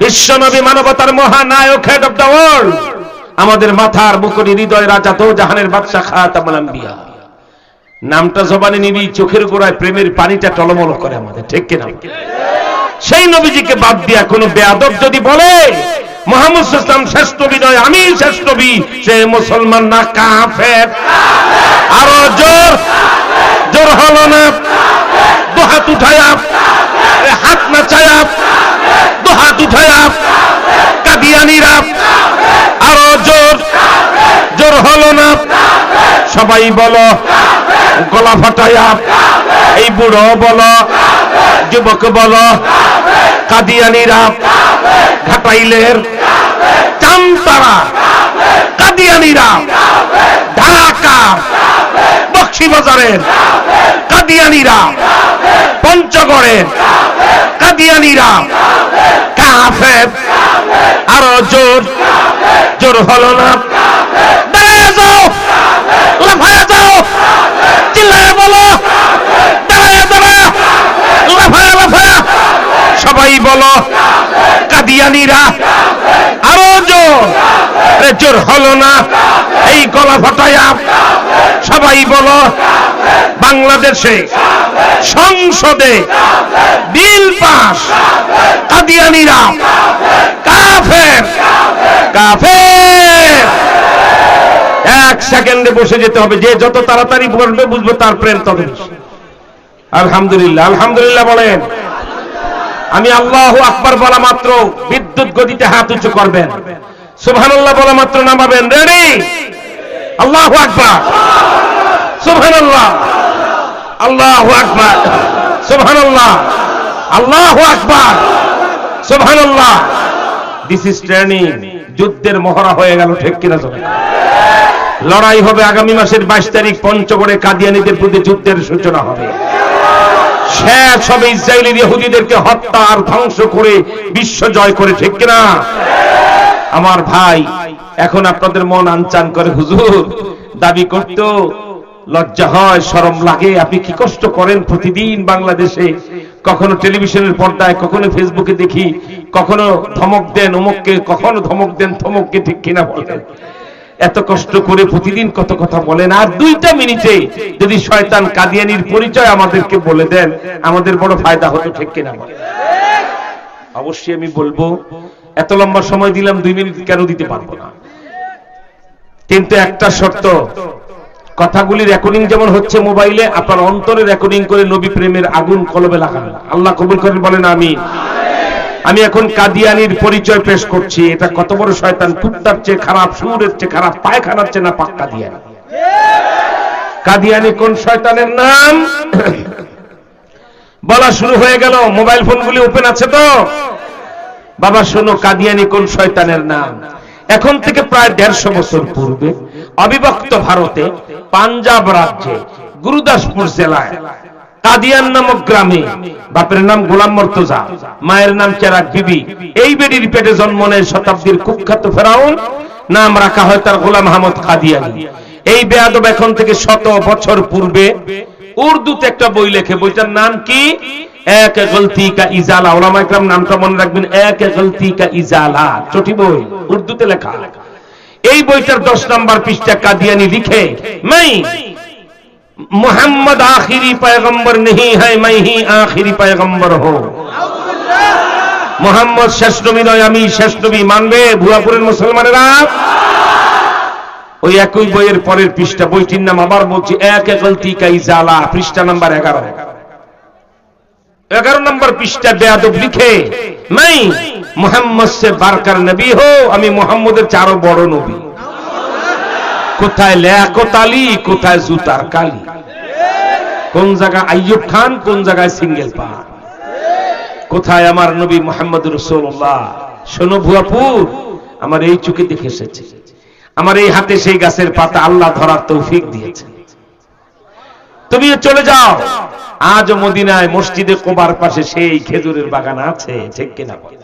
বিশ্বনবী মানবতার মহানায়ক হেড অফ দ্য ওয়ার্ল্ড আমাদের মাথার মুকুরি হৃদয় রাজা তো জাহানের বাদশা আম্বিয়া নামটা জবানে নিবি, চোখের গোড়ায় প্রেমের পানিটা টলমল করে আমাদের, ঠিক কিনা? সেই নবীজিকে বাদ দিয়া কোন বেয়াদব যদি বলে, মোহাম্মদ ইসলাম শ্রেষ্ঠ নবী নয় আমি শ্রেষ্ঠ নবী সে মুসলমান না, কাফের। আরও জোর জোর হলো না। দু হাত উঠায়া এ হাত নাচায়া দু হাত উঠায়া কাদিয়ানিরা আরও জোর জোর হলো না সবাই বলো, গলা ফাটায়া, এই বুড়ো বলো, যুবক বলো, কাদিয়ানিরা ঘাটাইলের চামতারা, কাদিয়ানিরা ঢাকা বক্সিবাজারের কাদিয়ানিরা পঞ্চগড়ের কাদিয়ানিরা কাফের। আরও জোর জোর হলো না? লাফায় যাও। চিল্লায় বলো। দাঁড়ায় দাঁড়ায় লাফায় লাফায় সবাই বলো, কাদিয়ানিরা আরও জোর। জোর হলো না। এই গলা ফাটায়া সবাই বলো, বাংলাদেশে সংসদে বিল পাস। কাদিয়ানিরা কাফের। কাফের। এক সেকেন্ডে বসে যেতে হবে। যে যত তাড়াতাড়ি বলবে বুঝব তার প্রেম তত আলহামদুলিল্লাহ আলহামদুলিল্লাহ বলেন। আমি আল্লাহ আকবার বলা মাত্র, বিদ্যুৎ গতিতে হাত উঁচু করবেন। সুবহানাল্লাহ বলা মাত্র নামাবেন। রেডি আল্লাহ আকবার। সুবহানাল্লাহ। আল্লাহ আকবার। সুবহানাল্লাহ। আল্লাহ আকবার। সুবহানাল্লাহ। দিস ইজ ট্রেনিং যুদ্ধের মহড়া হয়ে গেল, ঠিক কিনা জোরে লড়াই হবে আগামী মাসের বাইশ তারিখ, পঞ্চগড়ে কাদিয়ানিদের প্রতি যুদ্ধের সূচনা হবে। শেষ হবে ইসরায়েলের ইহুদিদেরকে হত্যা আর ধ্বংস করে বিশ্ব জয় করে ঠিক কিনা? আমার ভাই, এখন আপনাদের মন আনচান করে, হুজুর, দাবি করত, লজ্জা হয় শরম লাগে। আপনি কি কষ্ট করেন প্রতিদিন বাংলাদেশে? কখনো টেলিভিশনের পর্দায়, কখনো ফেসবুকে দেখি, কখনো ধমক দেন অমুককে, কখনো ধমক দেন থমককে, ঠিক কিনা বলেন? এত কষ্ট করে প্রতিদিন কত কথা বলেন, আর দুইটা মিনিটে যদি শয়তান কাদিয়ানির পরিচয় আমাদেরকে বলে দেন, আমাদের বড় ফায়দা হতো ঠিক কিনা? অবশ্যই আমি বলব, এত লম্বা সময় দিলাম, দুই মিনিট কেন দিতে পারব না? কিন্তু একটা শর্ত কথাগুলি রেকর্ডিং যেমন হচ্ছে মোবাইলে, আপনার অন্তরে রেকর্ডিং করে নবী প্রেমের আগুন কলবে লাগান আল্লাহ কবুল করেন, বলেন আমি আমি এখন কাদিয়ানির পরিচয় পেশ করছি। এটা কত বড় শয়তান? কুত্তার চেয়ে খারাপ, সুরের চেয়ে খারাপ, পায়খানার চেয়ে না পাক কাদিয়ানি। কাদিয়ানি কোন শয়তানের নাম? বলা শুরু হয়ে গেল, মোবাইল ফোনগুলি ওপেন আছে তো? বাবা, শোনো, কাদিয়ানি কোন শয়তানের নাম? এখন থেকে প্রায় দেড়শো বছর পূর্বে অবিভক্ত ভারতে পাঞ্জাব রাজ্যে, গুরুদাসপুর জেলায় কাদিয়ান নামক গ্রামে। বাপের নাম গোলাম মর্তজা, মায়ের নাম চেরাক বিবি। এই বেডির পেটে জন্ম নেয় শতাব্দীর কুখ্যাত ফেরাউন। নাম রাখা হয় তার গোলাম আহমদ কাদিয়ানি। এই বেয়াদব এখন থেকে শত বছর পূর্বে উর্দুতে একটা বই লেখে। বইটার নাম কি? এক গলতি কা ইজালা। ওলামা ইকরাম নামটা মনে রাখবেন, এক গলতি কা ইজালা। চটি বই, উর্দুতে লেখা। এই বইটার দশ নম্বর পৃষ্ঠা কাদিয়ানি লিখে मैं मोहम्मद आखिरी पैगंबर नहीं है मैं ही आखिरी पैगंबर हो মোহাম্মদ শেষ নবী নয় আমি শেষ নবী মানবে ভুয়াপুরের মুসলমানেরা ওই একই বইয়ের পরের পৃষ্ঠা বইটির নাম আবার বলছি এক গলতি কা ইজালা পৃষ্ঠা নাম্বার এগারো এগারো নম্বর পৃষ্ঠা বেয়াদব লিখে নাই মোহাম্মদ সে বারকার নবী হো আমি মোহাম্মদের চারো বড় নবী কোথায় লেয়াকতালি, কোথায় জুতার কালি? কোন জায়গায় আইয়ুব খান, কোন জায়গায় সিঙ্গেল পা কোথায় আমার নবী মোহাম্মদ রসুল্লাহ শোনো ভুয়াপুর আমার এই চোখে দেখে এসেছে। আমার এই হাতে সেই গাছের পাতা আল্লাহ ধরার তৌফিক দিয়েছে। তুমি চলে যাও। আজ মদিনায় মসজিদে কোবার পাশে সেই খেজুরের বাগান আছে, ঠিক কিনা বল?